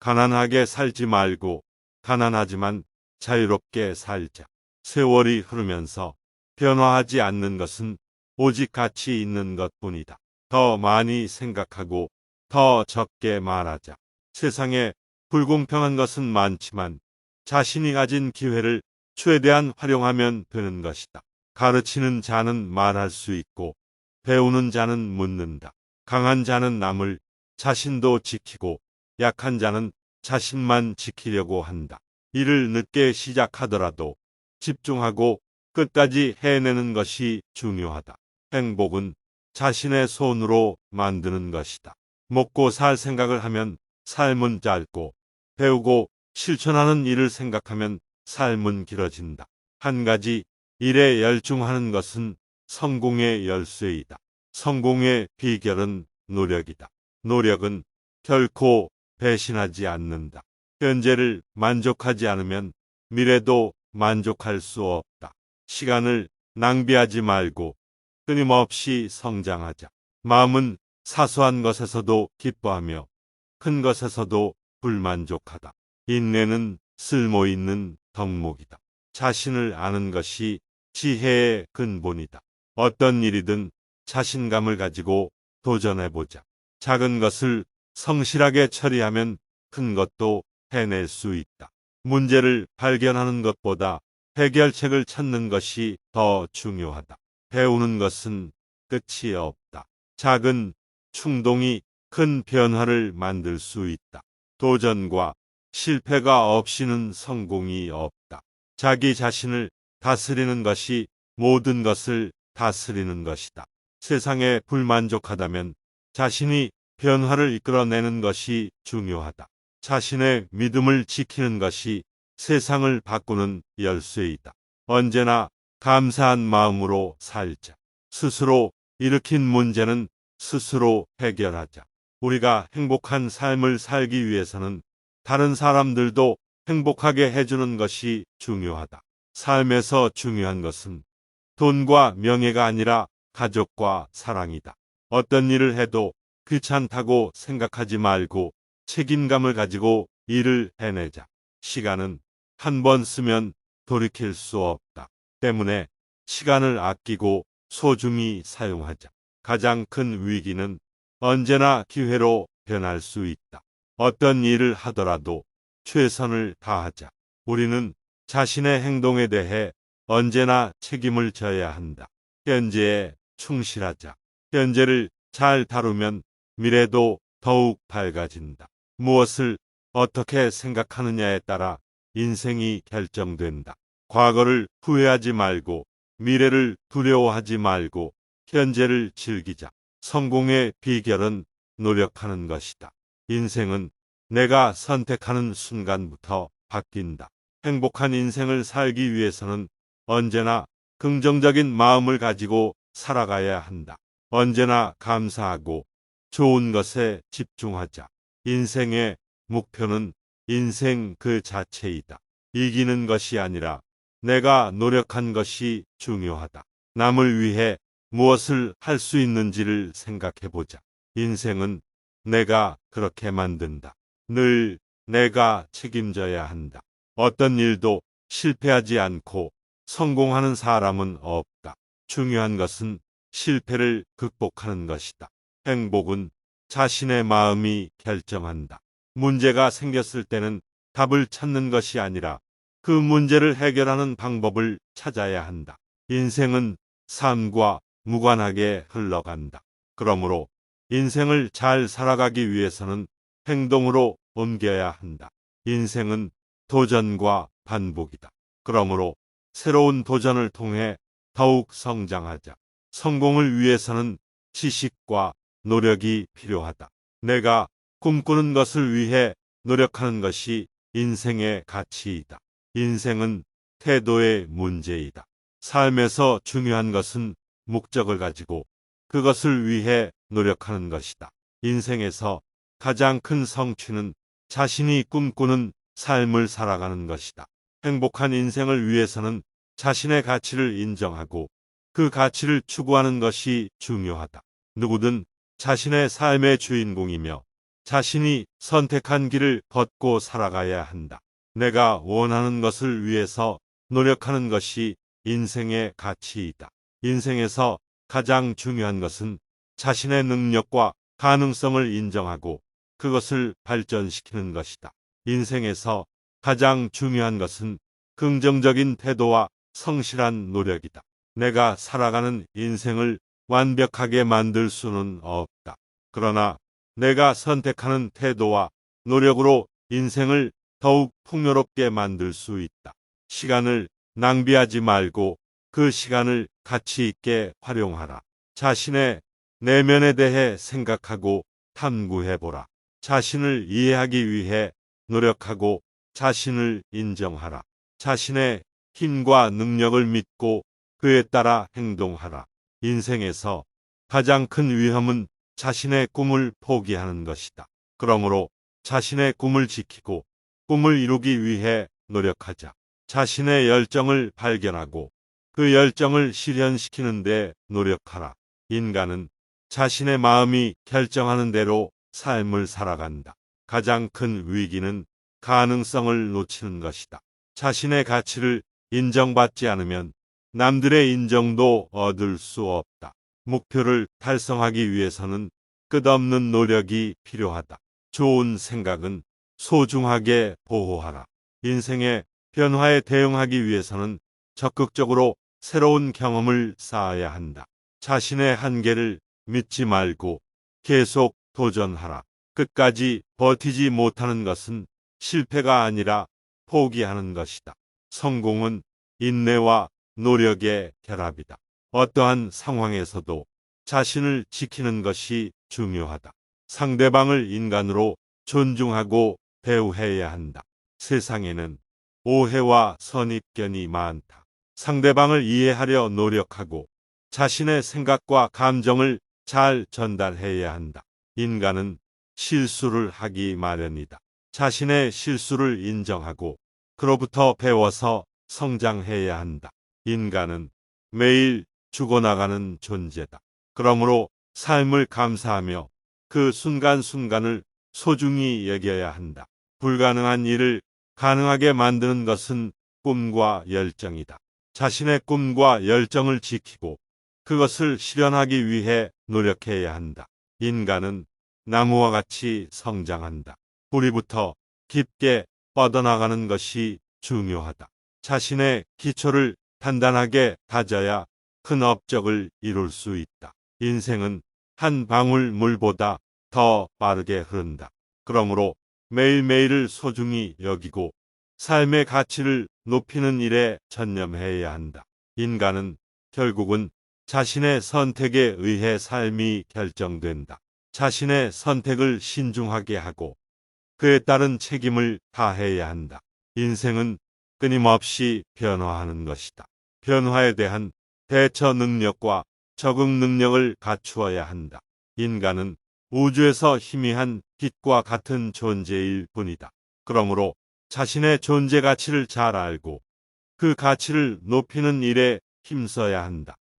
가난하게 살지 말고 가난하지만 자유롭게 살자. 세월이 흐르면서 변화하지 않는 것은 오직 가치 있는 것뿐이다. 더 많이 생각하고 더 적게 말하자. 세상에 불공평한 것은 많지만 자신이 가진 기회를 최대한 활용하면 되는 것이다. 가르치는 자는 말할 수 있고 배우는 자는 묻는다. 강한 자는 남을 자신도 지키고 약한 자는 자신만 지키려고 한다. 일을 늦게 시작하더라도 집중하고 끝까지 해내는 것이 중요하다. 행복은 자신의 손으로 만드는 것이다. 먹고 살 생각을 하면 삶은 짧고 배우고 실천하는 일을 생각하면 삶은 길어진다. 한 가지 일에 열중하는 것은 성공의 열쇠이다. 성공의 비결은 노력이다. 노력은 결코 배신하지 않는다. 현재를 만족하지 않으면 미래도 만족할 수 없다. 시간을 낭비하지 말고 끊임없이 성장하자. 마음은 사소한 것에서도 기뻐하며 큰 것에서도 불만족하다. 인내는 쓸모 있는 덕목이다. 자신을 아는 것이 지혜의 근본이다. 어떤 일이든 자신감을 가지고 도전해보자. 작은 것을 성실하게 처리하면 큰 것도 해낼 수 있다. 문제를 발견하는 것보다 해결책을 찾는 것이 더 중요하다. 배우는 것은 끝이 없다. 작은 충동이 큰 변화를 만들 수 있다. 도전과 실패가 없이는 성공이 없다. 자기 자신을 다스리는 것이 모든 것을 다스리는 것이다. 세상에 불만족하다면 자신이 변화를 이끌어내는 것이 중요하다. 자신의 믿음을 지키는 것이 세상을 바꾸는 열쇠이다. 언제나 감사한 마음으로 살자. 스스로 일으킨 문제는 스스로 해결하자. 우리가 행복한 삶을 살기 위해서는 다른 사람들도 행복하게 해주는 것이 중요하다. 삶에서 중요한 것은 돈과 명예가 아니라 가족과 사랑이다. 어떤 일을 해도 귀찮다고 생각하지 말고 책임감을 가지고 일을 해내자. 시간은 한 번 쓰면 돌이킬 수 없다. 때문에 시간을 아끼고 소중히 사용하자. 가장 큰 위기는 언제나 기회로 변할 수 있다. 어떤 일을 하더라도 최선을 다하자. 우리는 자신의 행동에 대해 언제나 책임을 져야 한다. 현재에 충실하자. 현재를 잘 다루면 미래도 더욱 밝아진다. 무엇을 어떻게 생각하느냐에 따라 인생이 결정된다. 과거를 후회하지 말고 미래를 두려워하지 말고 현재를 즐기자. 성공의 비결은 노력하는 것이다. 인생은 내가 선택하는 순간부터 바뀐다. 행복한 인생을 살기 위해서는 언제나 긍정적인 마음을 가지고 살아가야 한다. 언제나 감사하고 좋은 것에 집중하자. 인생의 목표는 인생 그 자체이다. 이기는 것이 아니라 내가 노력한 것이 중요하다. 남을 위해 무엇을 할 수 있는지를 생각해 보자. 인생은 내가 그렇게 만든다. 늘 내가 책임져야 한다. 어떤 일도 실패하지 않고 성공하는 사람은 없다. 중요한 것은 실패를 극복하는 것이다. 행복은 자신의 마음이 결정한다. 문제가 생겼을 때는 답을 찾는 것이 아니라 그 문제를 해결하는 방법을 찾아야 한다. 인생은 삶과 무관하게 흘러간다. 그러므로 인생을 잘 살아가기 위해서는 행동으로 옮겨야 한다. 인생은 도전과 반복이다. 그러므로 새로운 도전을 통해 더욱 성장하자. 성공을 위해서는 지식과 노력이 필요하다. 내가 꿈꾸는 것을 위해 노력하는 것이 인생의 가치이다. 인생은 태도의 문제이다. 삶에서 중요한 것은 목적을 가지고 그것을 위해 노력하는 것이다. 인생에서 가장 큰 성취는 자신이 꿈꾸는 삶을 살아가는 것이다. 행복한 인생을 위해서는 자신의 가치를 인정하고 그 가치를 추구하는 것이 중요하다. 누구든 자신의 삶의 주인공이며 자신이 선택한 길을 걷고 살아가야 한다. 내가 원하는 것을 위해서 노력하는 것이 인생의 가치이다. 인생에서 가장 중요한 것은 자신의 능력과 가능성을 인정하고 그것을 발전시키는 것이다. 인생에서 가장 중요한 것은 긍정적인 태도와 성실한 노력이다. 내가 살아가는 인생을 완벽하게 만들 수는 없다. 그러나 내가 선택하는 태도와 노력으로 인생을 더욱 풍요롭게 만들 수 있다. 시간을 낭비하지 말고 그 시간을 가치 있게 활용하라. 자신의 내면에 대해 생각하고 탐구해보라. 자신을 이해하기 위해 노력하고 자신을 인정하라. 자신의 힘과 능력을 믿고 그에 따라 행동하라. 인생에서 가장 큰 위험은 자신의 꿈을 포기하는 것이다. 그러므로 자신의 꿈을 지키고 꿈을 이루기 위해 노력하자. 자신의 열정을 발견하고 그 열정을 실현시키는데 노력하라. 인간은 자신의 마음이 결정하는 대로 삶을 살아간다. 가장 큰 위기는 가능성을 놓치는 것이다. 자신의 가치를 인정받지 않으면 남들의 인정도 얻을 수 없다. 목표를 달성하기 위해서는 끝없는 노력이 필요하다. 좋은 생각은 소중하게 보호하라. 인생의 변화에 대응하기 위해서는 적극적으로 새로운 경험을 쌓아야 한다. 자신의 한계를 믿지 말고 계속 도전하라. 끝까지 버티지 못하는 것은 실패가 아니라 포기하는 것이다. 성공은 인내와 노력의 결합이다. 어떠한 상황에서도 자신을 지키는 것이 중요하다. 상대방을 인간으로 존중하고 대우해야 한다. 세상에는 오해와 선입견이 많다. 상대방을 이해하려 노력하고 자신의 생각과 감정을 잘 전달해야 한다. 인간은 실수를 하기 마련이다. 자신의 실수를 인정하고 그로부터 배워서 성장해야 한다. 인간은 매일 죽어나가는 존재다. 그러므로 삶을 감사하며 그 순간순간을 소중히 여겨야 한다. 불가능한 일을 가능하게 만드는 것은 꿈과 열정이다. 자신의 꿈과 열정을 지키고 그것을 실현하기 위해 노력해야 한다. 인간은 나무와 같이 성장한다. 뿌리부터 깊게 뻗어나가는 것이 중요하다. 자신의 기초를 단단하게 다져야 큰 업적을 이룰 수 있다. 인생은 한 방울 물보다 더 빠르게 흐른다. 그러므로 매일매일을 소중히 여기고 삶의 가치를 높이는 일에 전념해야 한다. 인간은 결국은 자신의 선택에 의해 삶이 결정된다. 자신의 선택을 신중하게 하고 그에 따른 책임을 다해야 한다. 인생은 끊임없이 변화하는 것이다. 변화에 대한 대처 능력과 적응 능력을 갖추어야 한다. 인간은 우주에서 희미한 빛과 같은 존재일 뿐이다. 그러므로 자신의 존재 가치를 잘 알고 그 가치를 높이는 일에 힘써야 한다.